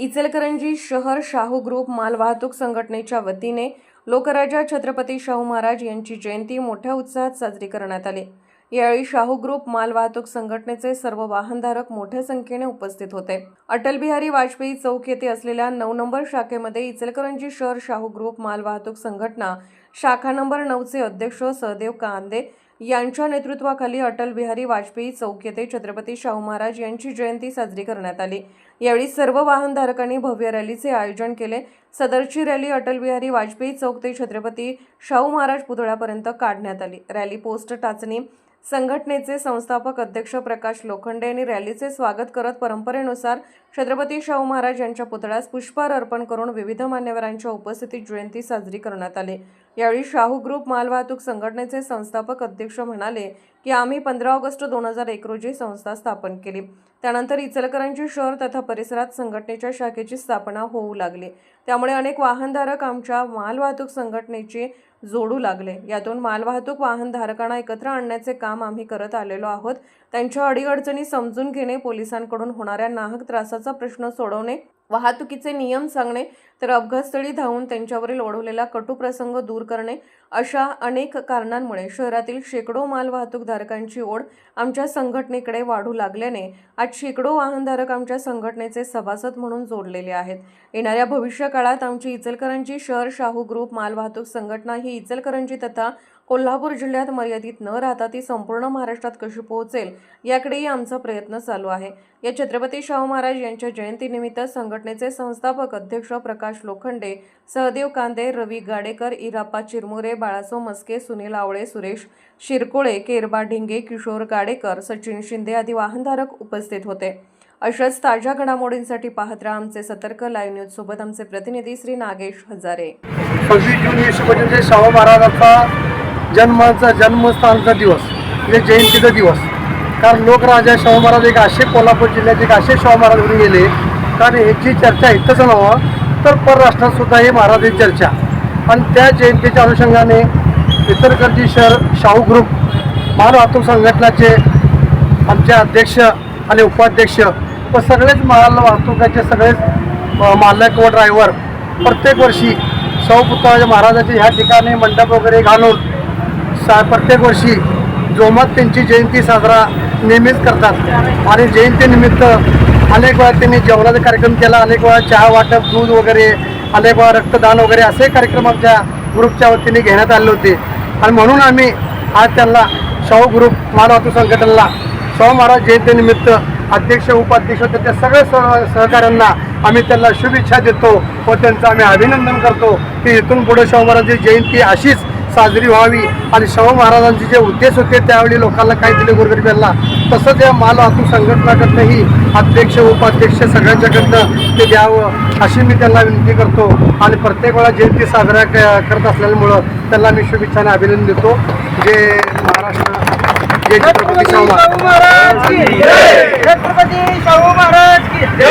इचलकरंजी शहर शाहू ग्रुप मालवाहतूक संघटनेच्या वतीने लोकराजा छत्रपती शाहू महाराज यांची जयंती मोठ्या उत्साहात साजरी करण्यात आली. यावेळी शाहू ग्रुप मालवाहतूक संघटनेचे सर्व वाहनधारक मोठ्या संख्येने उपस्थित होते. अटल बिहारी वाजपेयी चौक येथे असलेल्या नऊ नंबर शाखेमध्ये इचलकरंजी शहर शाहू ग्रुप मालवाहतूक संघटना शाखा नंबर नऊचे अध्यक्ष सहदेव कांदे यांच्या नेतृत्वाखाली अटल बिहारी वाजपेयी चौक येथे छत्रपती शाहू महाराज यांची जयंती साजरी करण्यात आली. यावेळी सर्व वाहनधारकांनी भव्य रॅलीचे आयोजन केले. सदरची रॅली अटल बिहारी वाजपेयी चौक ते छत्रपती शाहू महाराज पुतळ्यापर्यंत काढण्यात आली. रॅली पोस्ट टाचणी संघटनेचे संस्थापक अध्यक्ष प्रकाश लोखंडे यांनी रॅलीचे स्वागत करत परंपरेनुसार छत्रपती शाहू महाराज यांच्या पुतळ्यास पुष्पहार अर्पण करून विविध मान्यवरांच्या उपस्थितीत जयंती साजरी करण्यात आली. यावेळी शाहू ग्रुप मालवाहतूक संघटनेचे संस्थापक अध्यक्ष म्हणाले की आम्ही पंधरा ऑगस्ट दोन हजार एक रोजी संस्था स्थापन केली. त्यानंतर इचलकरांची शहर तथा परिसरात संघटनेच्या शाखेची स्थापना होऊ लागली. त्यामुळे अनेक वाहनधारक आमच्या मालवाहतूक संघटनेची जोडू लागले. यातून मालवाहतूक वाहनधारकांना एकत्र आणण्याचे काम आम्ही करत आलेलो आहोत. त्यांच्या अडीअडचणी समजून घेणे पोलिसांकडून होणाऱ्या नाहक त्रासाचा प्रश्न सोडवणे वाहतुकीचे नियम सांगणे तर अपघातस्थळी धावून त्यांच्यावरील ओढवलेला कटुप्रसंग दूर करणे अशा अनेक कारणांमुळे शहरातील शेकडो मालवाहतूकधारकांची ओढ आमच्या संघटनेकडे वाढू लागल्याने आज शेकडो वाहनधारक आमच्या संघटनेचे सभासद म्हणून जोडलेले आहेत. येणाऱ्या भविष्य काळात आमची इचलकरंजी शहर शाहू ग्रुप मालवाहतूक संघटना ही इचलकरंजी तथा कोल्हापूर जिल्ह्यात मर्यादित न राहता ती संपूर्ण महाराष्ट्रात कशी पोहोचेल याकडेही आमचा प्रयत्न चालू आहे. या छत्रपती शाहू महाराज यांच्या जयंतीनिमित्त संघटनेचे संस्थापक अध्यक्ष प्रकाश लोखंडे सहदेव कांदे रवी गाडेकर इराप्पा चिरमुरे बाळासो मस्के सुनील आवळे सुरेश शिरकोळे केरबा ढिंगे किशोर गाडेकर सचिन शिंदे आदी वाहनधारक उपस्थित होते. अशाच ताज्या घडामोडींसाठी पाहत राहा आमचे सतर्क लाईव्ह न्यूज सोबत आमचे प्रतिनिधी श्री नागेश हजारे. पंचवीस जून वीस पंचवीस शाहू महाराजांचा जन्माचा जन्मस्थानचा दिवस म्हणजे जयंतीचा दिवस. कारण लोकराजा शाहू महाराज एक असे कोल्हापूर जिल्ह्यात एक असे शाहू महाराज होऊन गेले. कारण ह्याची चर्चा इथंच नव्हं तर परराष्ट्रात सुद्धा हे महाराजांची चर्चा. आणि त्या जयंतीच्या अनुषंगाने इतरकरजी शहर शाहू ग्रुप मालवाहतूक संघटनाचे आमचे अध्यक्ष आणि उपाध्यक्ष व सगळेच माल वाहतुकाचे सगळेच मालक व ड्रायव्हर प्रत्येक वर्षी शाहू पुतळाच्या महाराजाचे ह्या ठिकाणी मंडप वगैरे घालून सा प्रत्येक वर्षी जोमात त्यांची जयंती साजरा नेहमीच करतात. आणि जयंतीनिमित्त अनेक वेळा त्यांनी जेवणाचा कार्यक्रम केला. अनेक वेळा चहा वाटप दूध वगैरे अनेक वेळा रक्तदान वगैरे असे कार्यक्रम आमच्या ग्रुपच्या वतीने घेण्यात आले होते. आणि म्हणून आम्ही आज त्यांना शाहू ग्रुप मानवाहतूक संघटनेला शाहू महाराज जयंतीनिमित्त अध्यक्ष उपाध्यक्ष त्या सगळ्या सह सहकाऱ्यांना आम्ही त्यांना शुभेच्छा देतो व त्यांचं आम्ही अभिनंदन करतो की इथून पुढे शाहू महाराजांची जयंती अशीच साजरी व्हावी आणि शाहू महाराजांचे जे उद्देश होते त्यावेळी लोकांना काय दिले गोरगरिबांना तसंच या माल वाहतूक संघटनाकडनंही अध्यक्ष उपाध्यक्ष सगळ्यांच्याकडनं ते द्यावं अशी मी त्यांना विनंती करतो. आणि प्रत्येक वेळा जयंती साजरा क- करत असल्यामुळं त्यांना मी शुभेच्छाने अभिनंदन देतो. जे महाराष्ट्र जय छत्रपती शाहू महाराज. छत्रपती शाहू महाराज